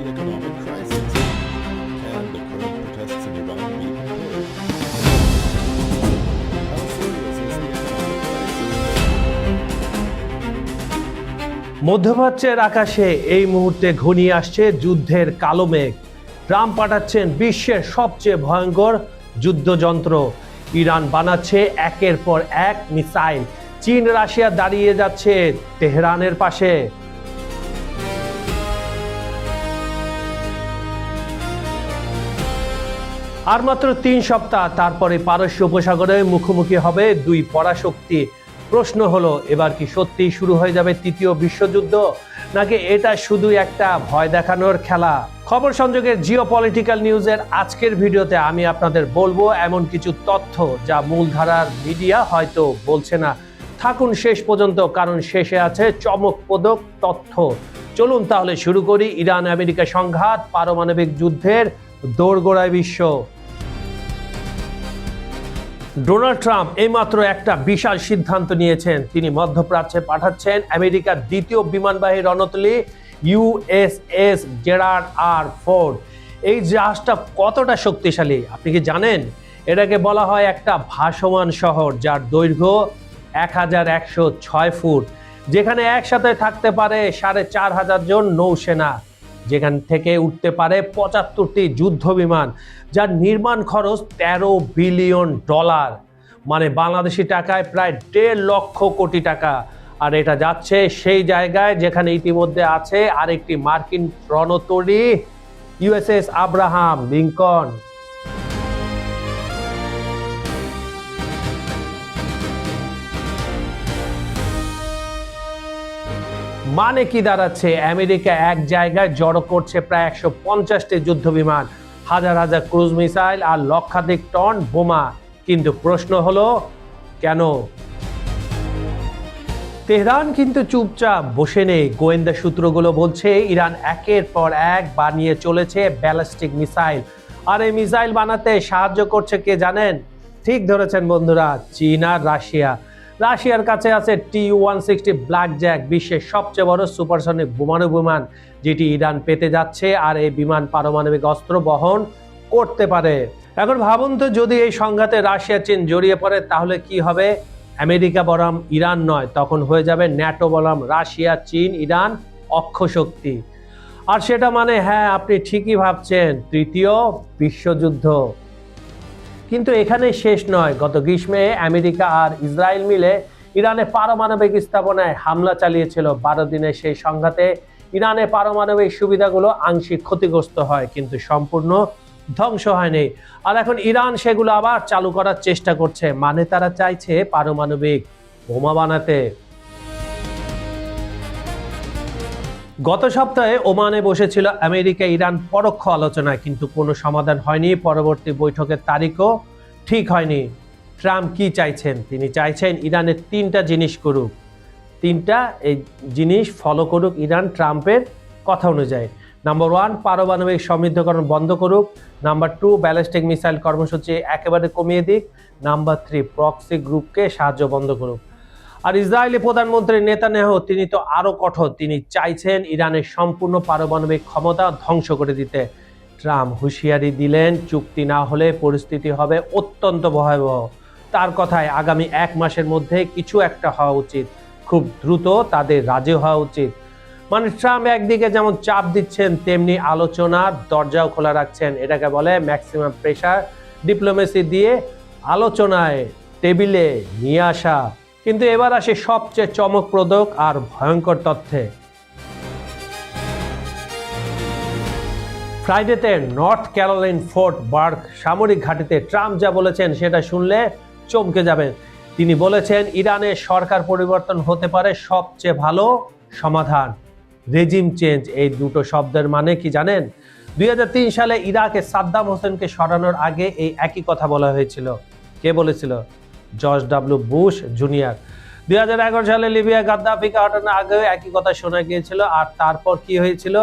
the economic crisis? The current protests in Iran? How serious is the? মধ্যপ্রাচ্যের আকাশে এই মুহূর্তে ঘনিয়ে আসছে যুদ্ধের কালো মেঘ ট্রাম্প পাঠাচ্ছেন বিশ্বের সবচেয়ে ভয়ঙ্কর যুদ্ধযন্ত্র ইরান বানাচ্ছে একের পর এক মিসাইল চীন, রাশিয়া দাঁড়িয়ে যাচ্ছে তেহরানের পাশে আর মাত্র তিন সপ্তাহ, তারপরে পারস্য উপসাগরে মুখোমুখি হবে দুই পরাশক্তি। প্রশ্ন হলো, এবার কি সত্যি শুরু হয়ে যাবে তৃতীয় বিশ্বযুদ্ধ? নাকি এটা শুধু একটা ভয় দেখানোর খেলা? খবর সংযোগের জিও পলিটিক্যাল নিউজের আজকের ভিডিওতে আমি আপনাদের বলব এমন কিছু তথ্য যা মূলধারার মিডিয়া হয়তো বলছে না। থাকুন শেষ পর্যন্ত, কারণ শেষে আছে চমকপ্রদক তথ্য। চলুন তাহলে শুরু করি ইরান আমেরিকা সংঘাত, পারমাণবিক যুদ্ধের দোরগোড়ায় বিশ্ব। ডোনাল্ড ট্রাম্প এইমাত্র একটা বিশাল সিদ্ধান্ত নিয়েছেন। তিনি মধ্যপ্রাচ্যে পাঠাচ্ছেন আমেরিকার দ্বিতীয় বিমানবাহী রণতলী ইউএসএস জেরার্ড আর ফোর্ড। এই জাহাজটা কতটা শক্তিশালী, আপনি কি জানেন? এটাকে বলা হয় একটা ভাসমান শহর, যার দৈর্ঘ্য এক হাজার একশো ছয় ফুট, যেখানে একসাথে থাকতে পারে সাড়ে চার হাজার জন নৌসেনা। যেখান থেকে উঠতে পারে পঁচাত্তরটি যুদ্ধ বিমান যার নির্মাণ খরচ তেরো বিলিয়ন ডলার। মানে বাংলাদেশি টাকায় প্রায় দেড় লক্ষ কোটি টাকা। আর এটা যাচ্ছে সেই জায়গায় যেখানে ইতিমধ্যে আছে আরেকটি মার্কিন রণতরী ইউএসএস আব্রাহাম লিঙ্কন। মানে কি দাঁড়াচ্ছে? আমেরিকা এক জায়গায় জড়ো করছে প্রায় একশো পঞ্চাশটি যুদ্ধ বিমান হাজার হাজার ক্রুজ মিসাইল আর লক্ষাধিক টন বোমা। কিন্তু প্রশ্ন হলো, কেন? তেহরান কিন্তু চুপচাপ বসে নেই। গোয়েন্দা সূত্রগুলো বলছে, ইরান একের পর এক বানিয়ে চলেছে ব্যালিস্টিক মিসাইল। আর এই মিসাইল বানাতে সাহায্য করছে কে জানেন? ঠিক ধরেছেন বন্ধুরা, চীন আর রাশিয়া। রাশিয়ার কাছে আছে T one sixty black jack বিশ্বের সবচেয়ে বড় সুপারসনিক বোমারু বিমান, যেটি ইরান পেতে যাচ্ছে আর এই বিমান পারমাণবিক অস্ত্র বহন করতে পারে। এখন ভাবুন তো, যদি এই সংঘাতে রাশিয়া, চীন জড়িয়ে পড়ে, তাহলে কি হবে? আমেরিকা বনাম ইরান নয়, তখন হয়ে যাবে ন্যাটো বনাম রাশিয়া, চীন, ইরান অক্ষশক্তি আর সেটা মানে হ্যাঁ আপনি ঠিকই ভাবছেন, তৃতীয় বিশ্বযুদ্ধ। কিন্তু এখানে শেষ নয়। গত গ্রীষ্মে আমেরিকা আর ইসরায়েল মিলে ইরানে পারমাণবিক স্থাপনায় হামলা চালিয়েছিল। বারো দিনের সেই সংঘাতে ইরানে পারমাণবিক সুবিধাগুলো আংশিক ক্ষতিগ্রস্ত হয়, কিন্তু সম্পূর্ণ ধ্বংস হয়নি। আর এখন ইরান সেগুলো আবার চালু করার চেষ্টা করছে মানে তারা চাইছে পারমাণবিক বোমা বানাতে। গত সপ্তাহে ওমানে বসেছিল আমেরিকা, ইরান পরোক্ষ আলোচনায় কিন্তু কোনো সমাধান হয়নি। পরবর্তী বৈঠকের তারিখও ঠিক হয়নি। ট্রাম্প কি চাইছেন? তিনি চাইছেন ইরানের তিনটা জিনিস করুক। তিনটা, এই জিনিস ফলো করুক ইরান ট্রাম্পের কথা অনুযায়ী। নাম্বার ওয়ান পারমাণবিক সমৃদ্ধকরণ বন্ধ করুক। নাম্বার টু ব্যালিস্টিক মিসাইল কর্মসূচি একেবারে কমিয়ে দিক। নাম্বার থ্রি প্রক্সি গ্রুপকে সাহায্য বন্ধ করুক। আর ইসরায়েলি প্রধানমন্ত্রী নেতানেহ, তিনি তো আরও কঠোর। তিনি চাইছেন ইরানের সম্পূর্ণ পারমাণবিক ক্ষমতা ধ্বংস করে দিতে। ট্রাম্প হুঁশিয়ারি দিলেন, চুক্তি না হলে পরিস্থিতি হবে অত্যন্ত ভয়াবহ। তার কথায় আগামী এক মাসের মধ্যে কিছু একটা হওয়া উচিত। খুব দ্রুত তাদের রাজি হওয়া উচিত। মানে ট্রাম্প একদিকে যেমন চাপ দিচ্ছেন, তেমনি আলোচনার দরজাও খোলা রাখছেন। এটাকে বলে ম্যাক্সিমাম প্রেশার। ডিপ্লোমেসি দিয়ে আলোচনায় টেবিলে নিয়ে আসা। কিন্তু এবার আসে সবচেয়ে চমকপ্রদক আর ভয়ঙ্কর তথ্যে। ফ্রাইডেতে নর্থ ক্যারোলাইন ফোর্ট বার্গ সামরিক ঘাঁটিতে ট্রাম্প যা বলেছেন সেটা শুনলে চমকে যাবেন। তিনি বলেছেন ইরানের সরকার পরিবর্তন হতে পারে, সবচেয়ে ভালো সমাধান। রেজিম চেঞ্জ, এই দুটো শব্দের মানে কি জানেন? দুই হাজার তিন সালে ইরাকে সাদ্দাম হোসেনকে সরানোর আগে এই একই কথা বলা হয়েছিল। কে বলেছিল? George W Bush junior. দুই সালে লিবিয়া গাদ্দাফিকে হটানোর আগেও একই কথা শোনা গিয়েছিল, আর তারপর কি হয়েছিল?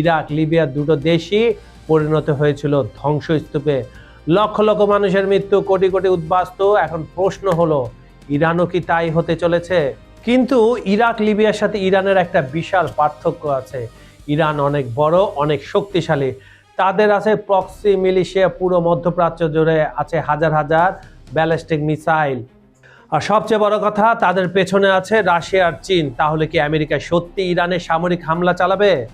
ইরাক, লিবিয়া দুটো দেশই পরিণত হয়েছিল ধ্বংসস্তূপে। লক্ষ লক্ষ মানুষের মৃত্যু, কোটি কোটি উদ্বাস্তু। এখন প্রশ্ন হলো, ইরানও কি তাই হতে চলেছে? কিন্তু ইরাক, লিবিয়ার সাথে ইরানের একটা বিশাল পার্থক্য আছে। ইরান অনেক বড়, অনেক শক্তিশালী। তাদের আছে প্রক্সি মিলিশিয়া, পুরো মধ্যপ্রাচ্য জুড়ে আছে হাজার হাজার ব্যালিস্টিক মিসাইল। আর সবচেয়ে বড় কথা, তাদের পেছনে আছে রাশিয়া আর চীন। তাহলে কি আমেরিকা সত্যি ইরানে সামরিক হামলা চালাবে?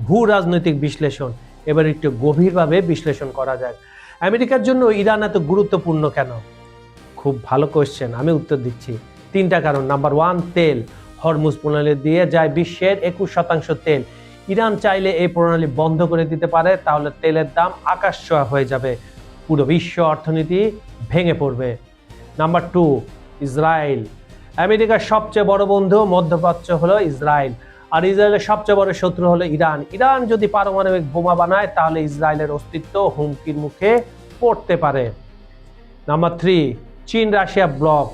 ভূ রাজনৈতিক বিশ্লেষণ। এবার একটু গভীরভাবে বিশ্লেষণ করা যায় আমেরিকার জন্য ইরান এত গুরুত্বপূর্ণ কেন? খুব ভালো কোয়েশ্চেন আমি উত্তর দিচ্ছি। তিনটা কারণ। নাম্বার ওয়ান তেল। হরমুজ প্রণালী দিয়ে যায় বিশ্বের একুশ শতাংশ তেল। ইরান চাইলে এই প্রণালী বন্ধ করে দিতে পারে, তাহলে তেলের দাম আকাশ হয়ে যাবে। পুরো বিশ্ব অর্থনীতি ভেঙে পড়বে। নাম্বার টু ইসরায়েল আমেরিকার সবচেয়ে বড় বন্ধু, মধ্যপ্রাচ্য হলো ইসরায়েল। আর ইসরায়েলের সবচেয়ে বড় শত্রু হলো ইরান। ইরান যদি পারমাণবিক বোমা বানায়, তাহলে ইসরায়েলের অস্তিত্ব হুমকির মুখে পড়তে পারে। নাম্বার থ্রি চীন রাশিয়া ব্লক।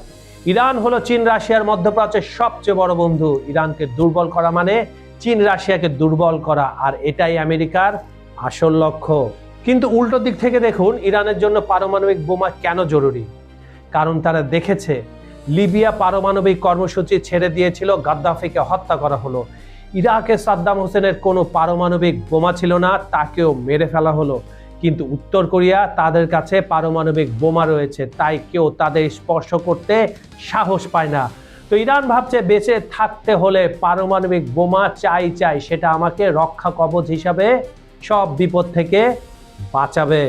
ইরান হলো চীন রাশিয়ার মধ্যপ্রাচ্যের সবচেয়ে বড় বন্ধু। ইরানকে দুর্বল করা মানে চীন রাশিয়াকে দুর্বল করা। আর এটাই আমেরিকার আসল লক্ষ্য। কিন্তু উল্টো দিক থেকে দেখুন, ইরানের জন্য পারমাণবিক বোমা কেন জরুরি? কারণ তারা দেখেছে, লিবিয়া পারমাণবিক কর্মসূচি ছেড়ে দিয়েছিল, গাদ্দাফিকে হত্যা করা হলো। ইরাকে সাদ্দাম হোসেনের কোনো পারমাণবিক বোমা ছিল না, তাকেও মেরে ফেলা হলো। কিন্তু উত্তর কোরিয়া তাদের কাছে পারমাণবিক বোমা রয়েছে, তাই কেউ তাদের স্পর্শ করতে সাহস পায় না। তো ইরান ভাবছে, বেঁচে থাকতে হলে পারমাণবিক বোমা চাই চাই, সেটা আমাকে রক্ষা কবচ হিসাবে সব বিপদ থেকে বাঁচাবে।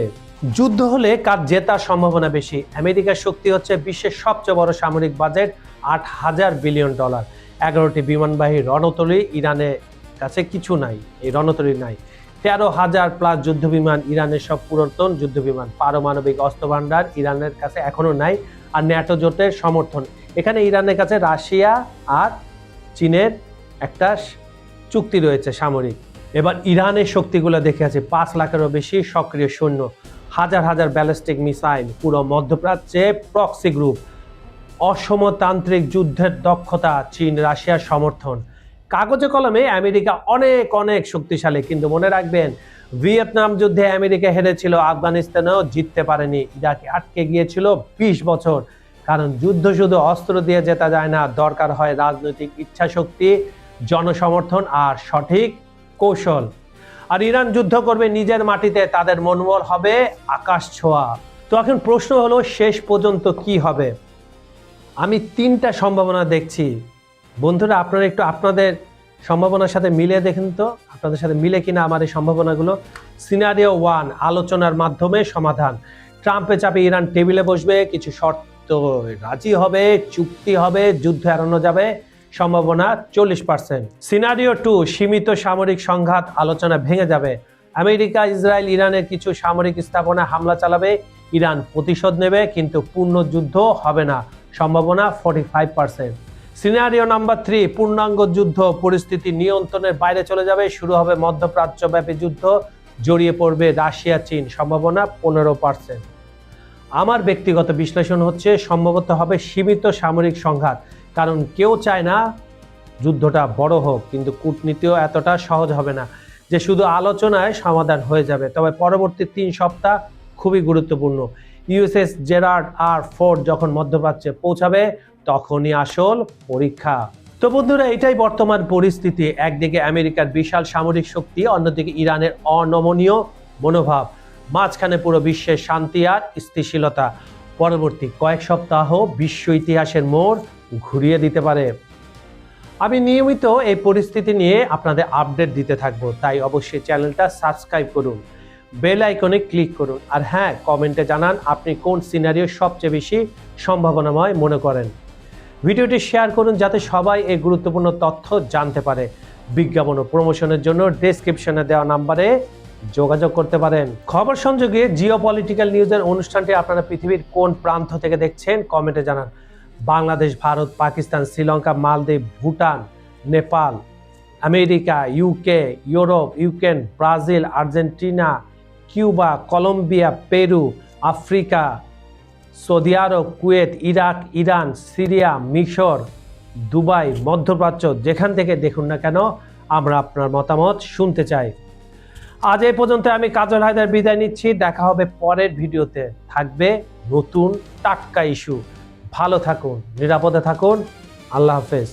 যুদ্ধ হলে কার জেতার সম্ভাবনা বেশি? আমেরিকার শক্তি হচ্ছে বিশ্বের সবচেয়ে বড় সামরিক বাজেট, আট হাজার বিলিয়ন ডলার। এগারোটি বিমানবাহী রণতরী ইরানের কাছে কিছু নাই, এই রণতরী নাই। তেরো হাজার প্লাস যুদ্ধ বিমান ইরানের সব পুরাতন যুদ্ধ বিমান পারমাণবিক অস্ত্র ভান্ডার ইরানের কাছে এখনও নাই, আর ন্যাটো জোটের সমর্থন। এখানে ইরানের কাছে রাশিয়া আর চীনের একটা চুক্তি রয়েছে সামরিক। এবার ইরানের শক্তিগুলো দেখে আছে পাঁচ লাখেরও বেশি সক্রিয় সৈন্য, হাজার হাজার ব্যালিস্টিক মিসাইল, পুরো মধ্যপ্রাচ্যে প্রক্সি গ্রুপ, অসমতান্ত্রিক যুদ্ধের দক্ষতা, চীন, রাশিয়ার সমর্থন। কাগজে কলমে আমেরিকা অনেক অনেক শক্তিশালী, কিন্তু মনে রাখবেন, ভিয়েতনাম যুদ্ধে আমেরিকা হেরেছিল, আফগানিস্তানেও জিততে পারেনি, ইরাকে আটকে গিয়েছিল বিশ বছর। কারণ যুদ্ধ শুধু অস্ত্র দিয়ে জেতা যায় না, দরকার হয় রাজনৈতিক ইচ্ছাশক্তি, জনসমর্থন আর সঠিক কৌশল। আর ইরান যুদ্ধ করবে নিজের মাটিতে, তাদের মনোবল হবে আকাশ ছোঁয়া। তো এখন প্রশ্ন হলো, শেষ পর্যন্ত কি হবে? আমি তিনটা সম্ভাবনা দেখছি। বন্ধুরা, আপনারা একটু আপনাদের সম্ভাবনার সাথে মিলে দেখেন তো। আপনাদের সাথে মিলে কিনা আমার এই সম্ভাবনাগুলো। সিনারিও ওয়ান, আলোচনার মাধ্যমে সমাধান। ট্রাম্পে চাপে ইরান টেবিলে বসবে, কিছু শর্ত রাজি হবে, চুক্তি হবে, যুদ্ধ এড়ানো যাবে। সম্ভাবনা চল্লিশ পার্সেন্ট সিনারিও টু, সীমিত সামরিক সংঘাত, আলোচনা ভেঙে যাবে। আমেরিকা, ইসরায়েল, ইরানের কিছু সামরিক স্থাপনা হামলা চালাবে। ইরান প্রতিশোধ নেবে, কিন্তু পূর্ণ যুদ্ধ হবে না। সম্ভাবনা forty five percent scenario number three পূর্ণাঙ্গ যুদ্ধ, পরিস্থিতি নিয়ন্ত্রণের বাইরে চলে যাবে। শুরু হবে মধ্যপ্রাচ্যব্যাপী যুদ্ধ, জড়িয়ে পড়বে রাশিয়া, চীন। সম্ভাবনা পনেরো পার্সেন্ট আমার ব্যক্তিগত বিশ্লেষণ হচ্ছে, সম্ভবত হবে সীমিত সামরিক সংঘাত। কারণ কেউ চায় না যুদ্ধটা বড় হোক, কিন্তু কূটনীতিও এতটা সহজ হবে না যে শুধু আলোচনায় সমাধান হয়ে যাবে। তবে পরবর্তী তিন সপ্তাহ খুবই গুরুত্বপূর্ণ। ইউএসএস জেরার্ড আর ফোর্ড যখন মধ্যপ্রাচ্যে পৌঁছাবে, তখনই আসল পরীক্ষা। তো বন্ধুরা, এটাই বর্তমান পরিস্থিতি। একদিকে আমেরিকার বিশাল সামরিক শক্তি, অন্যদিকে ইরানের অনমনীয় মনোভাব। মাঝখানে পুরো বিশ্বের শান্তি আর স্থিতিশীলতা। পরবর্তী কয়েক সপ্তাহ বিশ্ব ইতিহাসের মোড় ঘুরিয়ে দিতে পারে। আমি নিয়মিত এই পরিস্থিতি নিয়ে আপনাদের আপডেট দিতে থাকব, তাই অবশ্যই চ্যানেলটা সাবস্ক্রাইব করুন বেল আইকনে ক্লিক করুন, আর হ্যাঁ কমেন্টে জানান আপনি কোন সিনারিও সবচেয়ে বেশি সম্ভাবনাময় মনে করেন। ভিডিওটি শেয়ার করুন যাতে সবাই এই গুরুত্বপূর্ণ তথ্য জানতে পারে। বিজ্ঞাপন ও প্রমোশনের জন্য ডেসক্রিপশনে দেওয়া নাম্বারে যোগাযোগ করতে পারেন। খবর সংযোগে জিও পলিটিক্যাল নিউজের অনুষ্ঠানটি আপনারা পৃথিবীর কোন প্রান্ত থেকে দেখছেন কমেন্টে জানান। বাংলাদেশ, ভারত, পাকিস্তান, শ্রীলঙ্কা, মালদ্বীপ, Bhutan, Nepal, America UK Europe Ukraine Brazil, Argentina, Cuba, Colombia, Peru, Africa, Saudi Arab, Kuwait, Iraq, Iran, Syria, মিশর, দুবাই, মধ্যপ্রাচ্য, যেখান থেকে দেখুন না কেন, আমরা আপনার মতামত শুনতে চাই। আজ এই পর্যন্ত আমি কাজল হায়দার বিদায় নিচ্ছি। দেখা হবে পরের ভিডিওতে। থাকবে নতুন টাটকা ইস্যু। ভালো থাকুন নিরাপদে থাকুন। আল্লাহ হাফেজ।